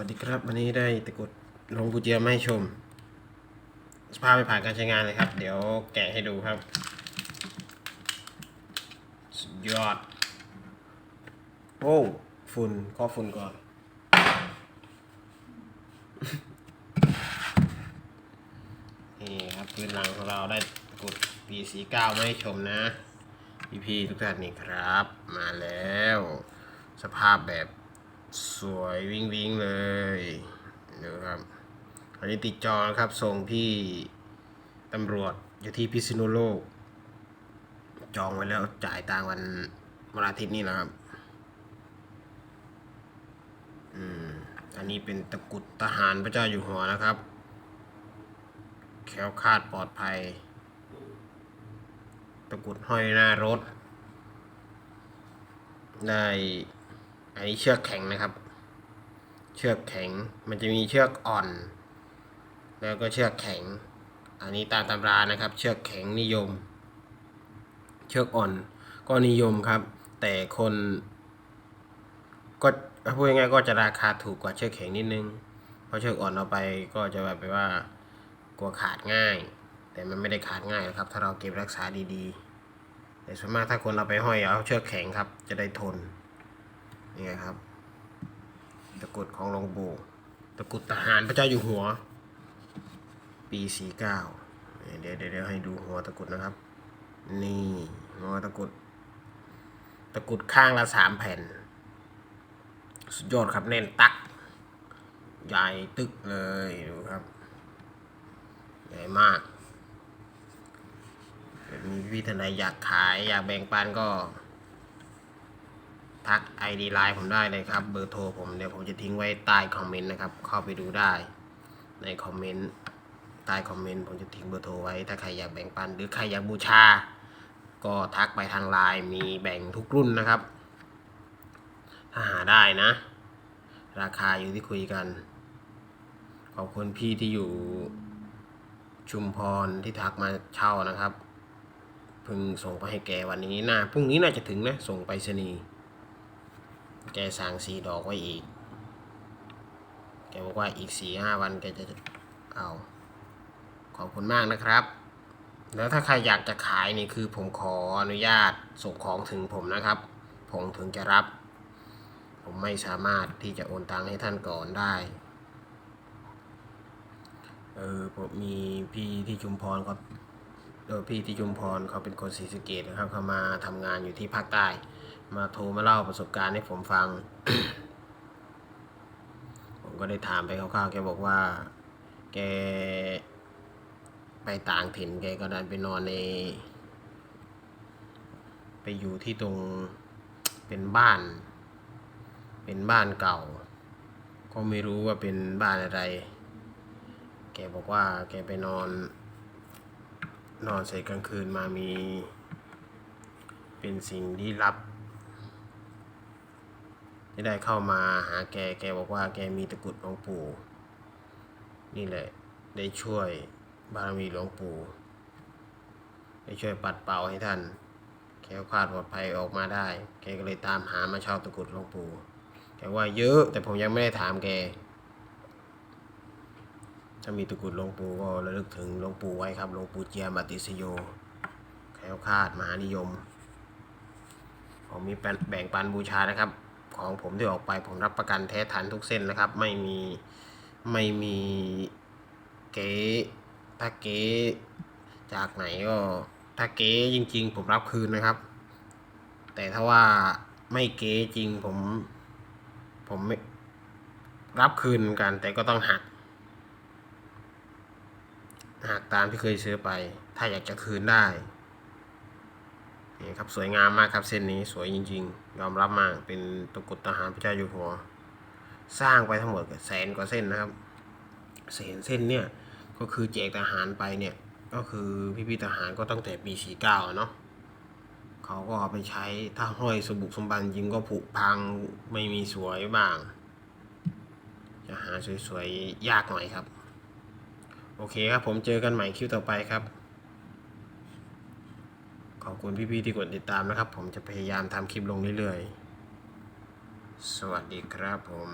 วัสดีครับ วันนี้ได้ตะกุดลงปูเจียมาให้ชม สภาพไม่ผ่านการใช้งานเลยครับ เดี๋ยวแกะให้ดูครับสุดยอด โอ้ฝุ่นก็ฝุ่นก่อน นี่ครับพื้นหลังของเราได้ตะกุด P49 มาให้ชมนะ พี่ๆทุกท่านนี่ครับ มาแล้ว สภาพแบบ สวยวิ่งวิ่งเลยดูครับอันนี้ติดจอนะครับส่งที่ตำรวจอยู่ที่พิษณุโลก จองไว้แล้วจ่ายตังวันวันอาทิตย์นี้นะครับอืมอันนี้เป็นตะกุดทหารพระเจ้าอยู่หัวนะครับแคล้วคาดปลอดภัย ตะกุดห้อยหน้ารถ ได้ อันนี้เชือกแข็งนะครับ เชือกแข็งมันจะมีเชือกอ่อน แล้วก็เชือกแข็ง อันนี้ตามตำรานะครับ เชือกแข็งนิยม เชือกอ่อนก็นิยมครับ แต่คนก็พูดง่ายๆก็จะราคาถูกกว่าเชือกแข็งนิดนึง เพราะเชือกอ่อนเอาไปก็จะแบบไปว่ากลัวขาดง่าย แต่มันไม่ได้ขาดง่ายนะครับ ถ้าเราเก็บรักษาดีๆ แต่ส่วนมากถ้าคนเอาไปห้อยเอาเชือกแข็งครับ จะได้ทน นี่ไงครับ ตะกรุดของหลวงปู่ตะกรุดทหารพระเจ้าอยู่หัว ปีสี่เก้าเดี๋ยวเดี๋ยวเดี๋ยวให้ดูหัวตะกรุดนะครับ นี่หัวตะกรุด ตะกรุดข้างละสามแผ่น สุดยอดครับแน่นตัก ใหญ่ตึกเลยดูครับ ใหญ่มากมีพี่ท่านใดอยากขายอยากแบ่งปันก็ ทัก ID ไลน์ผมได้เลยครับ เบอร์โทรผมเดี๋ยวผมจะทิ้งไว้ใต้คอมเมนต์นะครับ เข้าไปดูได้ ในคอมเมนต์ใต้คอมเมนต์ผมจะทิ้งเบอร์โทรไว้ ถ้าใครอยากแบ่งปัน หรือใครอยากบูชา ก็ทักไปทางไลน์มีแบ่งทุกรุ่นนะครับ ถ้าหาได้นะ ราคาอยู่ที่คุยกัน ขอบคุณพี่ที่อยู่ชุมพรที่ทักมาเช่านะครับ เพิ่งส่งไปให้แกวันนี้น่าพรุ่งนี้น่าจะถึงนะ ส่งไปรษณีย์ แกสั่งสีดอกไว้อีก แกบอกว่าอีกสี่ห้าวันแกจะเอา ขอบคุณมากนะครับ แล้วถ้าใครอยากจะขายนี่คือผมขออนุญาตส่งของถึงผมนะครับ ผมถึงจะรับ ผมไม่สามารถที่จะโอนตังค์ให้ท่านก่อนได้ เออผมมีพี่ที่ชุมพรเขาเออพี่ที่ชุมพรเขาเป็นคนศรีสะเกดนะครับเขามาทำงานอยู่ที่ภาคใต้ มาโทรมาเล่าประสบการณ์ให้ผมฟัง ผมก็ได้ถามไปคร่าวๆแกบอกว่า แกไปต่างถิ่นแกก็ดันไปนอนใน ไปอยู่ที่ตรงเป็นบ้าน เป็นบ้านเก่า ก็ไม่รู้ว่าเป็นบ้านอะไร แกบอกว่าแกไปนอน นอนเสร็จกลางคืนมามี เป็นสิ่งที่ลับที่ได้เข้ามาหาแก แกบอกว่าแกมีตะกุดหลวงปู่ นี่แหละ ได้ช่วยบารมีหลวงปู่ ได้ช่วยปัดเป่าให้ท่านแคล้คลาดปลอดภัยออกมาได้ แกก็เลยตามหามาเช่าตะกุดหลวงปู่ แกว่าเยอะ แต่ผมยังไม่ได้ถามแก ถ้ามีตะกุดหลวงปู่ก็ระลึกถึงหลวงปู่ไว้ครับหลวงปู่เจียมติสโยแคล้วคาดมหานิยม ผมมีแบ่งปันบูชานะครับ ของผมที่ออกไปผมรับประกันแท้ทันทุกเส้นนะครับ ไม่มีไม่มีเก๋ถ้าเก๋จากไหนก็ถ้าเก๋จริง ๆ ผมรับคืนนะครับ แต่ถ้าว่าไม่เก๋จริงผมผมไม่รับคืนเหมือนกันแต่ก็ต้องหัก หักตามที่เคยซื้อไป ถ้าอยากจะคืนได้นี่ครับสวยงามมากครับเส้นนี้สวยจริง ๆ ยอมรับมากเป็นตะกุดทหารพระเจ้าอยู่หัว สร้างไปทั้งหมดแสนกว่าเส้นนะครับแสนเส้นเนี่ยก็คือแจกทหารไปเนี่ยก็คือพี่พี่ทหารก็ตั้งแต่ปีสี่เก้าเนาะเขาก็เอาไปใช้ถ้าห้อยสมบุกสมบันจริงก็ผุพังไม่มีสวยบ้าง จะหาสวยๆยากหน่อยครับ โอเคครับผมเจอกันใหม่คลิปต่อไปครับ ขอบคุณพี่ๆที่กดติดตามนะครับ ผมจะพยายามทำคลิปลงเรื่อยๆ สวัสดีครับผม